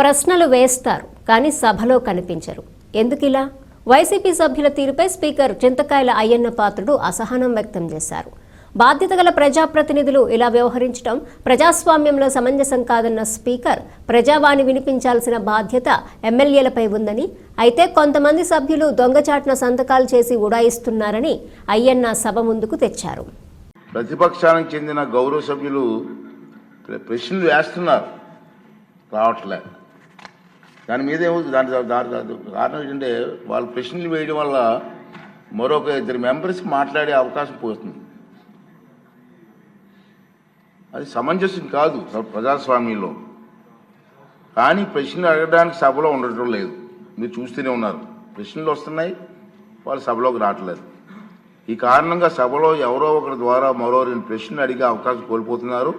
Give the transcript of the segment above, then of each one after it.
ప్రశ్నలు వేస్తారు కానీ సభలో కనిపించరు. ఎందుకిలా? వైసీపీ సభ్యుల తీరుపై స్పీకర్ చింతకాయల అయ్యన్న పాత్రుడు అసహనం వ్యక్తం చేశారు. బాధ్యత గల ప్రజాప్రతినిధులు ఇలా వ్యవహరించడం ప్రజాస్వామ్యంలో సమంజసం కాదన్న స్పీకర్ ప్రజావాణి వినిపించాల్సిన బాధ్యత ఎమ్మెల్యేలపై ఉందని అయితే కొంతమంది సభ్యులు దొంగచాటున సంతకాలు చేసి ఉడాయిస్తున్నారని అయ్యన్న సభ ముందుకు తెచ్చారు. ప్రతిపక్షానికి చెందిన గౌరవ సభ్యులు ప్రశ్నలు వేస్తున్నారు. రావట్లేదు దాని మీద ఏమవుతుంది దాని కారణం ఏంటంటే వాళ్ళు ప్రశ్నలు వేయడం వల్ల మరొక ఇద్దరు మెంబర్స్కి మాట్లాడే అవకాశం పోతుంది. అది సమంజసం కాదు ప్రజాస్వామ్యంలో. కానీ ప్రశ్నలు అడగడానికి సభలో ఉండటం లేదు. మీరు చూస్తూనే ఉన్నారు. ప్రశ్నలు వస్తున్నాయి వాళ్ళు సభలోకి రావట్లేదు. ఈ కారణంగా సభలో ఎవరో ఒకరి ద్వారా మరో రెండు ప్రశ్నలు అడిగే అవకాశం కోల్పోతున్నారు.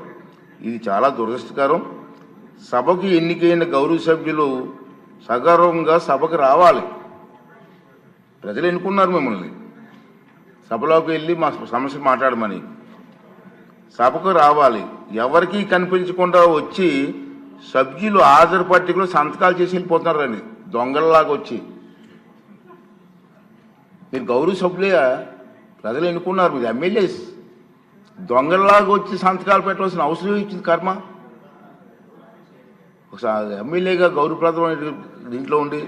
ఇది చాలా దురదృష్టకరం. సభకు ఎన్నికైన గౌరవ సభ్యులు సగర్వంగా సభకు రావాలి. ప్రజలు ఎన్నుకున్నారు మిమ్మల్ని. సభలోకి వెళ్ళి మా సమస్య మాట్లాడమని. సభకు రావాలి. ఎవరికి కనిపించకుండా వచ్చి సభ్యులు హాజరు పట్టికలు సంతకాలు చేసి వెళ్ళిపోతున్నారు అని దొంగలలాగా వచ్చి. మీరు గౌరవ సభ్యులే ప్రజలు ఎన్నుకున్నారు మీరు ఎమ్మెల్యేస్. దొంగలలాగా వచ్చి సంతకాలు పెట్టవలసిన అవసరం ఇచ్చింది కర్మ? ఒకసారి ఎమ్మెల్యేగా గౌరవప్రదమైన దీంట్లో ఉండి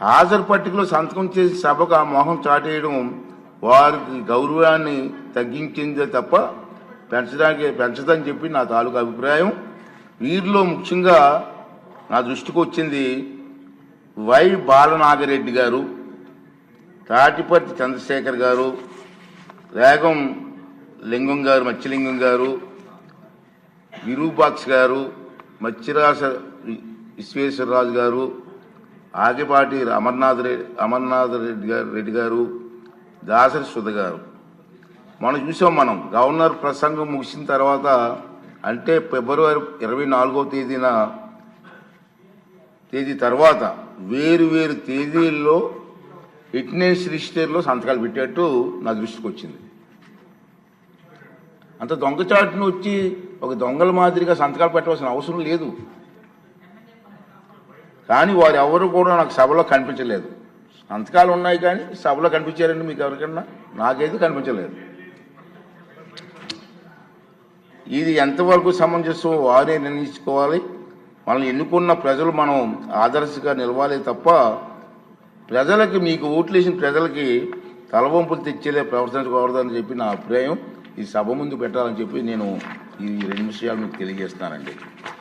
హాజరు పట్టికలో సంతకం చేసి సభకు ఆ మొహం చాటేయడం వారికి గౌరవాన్ని తగ్గించిందే తప్ప పెంచడానికి పెంచదని చెప్పి నా తాలూకు అభిప్రాయం. వీరిలో ముఖ్యంగా నా దృష్టికి వచ్చింది వై బాలనాగరెడ్డి గారు తాటిపర్తి చంద్రశేఖర్ గారు వేగం లింగం గారు మత్స్యలింగం గారు విరూపాక్ష గారు మత్స్యరాస విశ్వేశ్వరరాజు గారు ఆగిపాటి అమర్నాథ్ రెడ్డి అమర్నాథ్ రెడ్డి గారు రెడ్డి గారు దాసరి సుధ గారు. మనం చూసాం మనం గవర్నర్ ప్రసంగం ముగిసిన తర్వాత అంటే ఫిబ్రవరి ఇరవై నాలుగో తేదీన తేదీ తర్వాత వేరు వేరు తేదీల్లో ఫిట్నెస్ రిజిస్టర్లో సంతకాలు పెట్టేట్టు నా దృష్టికి వచ్చింది అంత దొంగచాటును వచ్చి ఒక దొంగల మాదిరిగా సంతకాలు పెట్టవలసిన అవసరం లేదు. కానీ వారు ఎవరు కూడా నాకు సభలో కనిపించలేదు. సంతకాలు ఉన్నాయి కానీ సభలో కనిపించారండి మీకు ఎవరికన్నా? నాకైతే కనిపించలేదు. ఇది ఎంతవరకు సమంజసం వారే నిర్ణయించుకోవాలి. మనల్ని ఎన్నుకున్న ప్రజలు మనం ఆదర్శగా నిలవాలి తప్ప ప్రజలకి మీకు ఓట్లేసిన ప్రజలకి తలవంపులు తెచ్చేలే ప్రవర్తించకూడదని చెప్పి నా అభిప్రాయం. ఈ సభ ముందు పెట్టాలని చెప్పి నేను ఈ రెండు విషయాలు మీకు తెలియజేస్తున్నానండి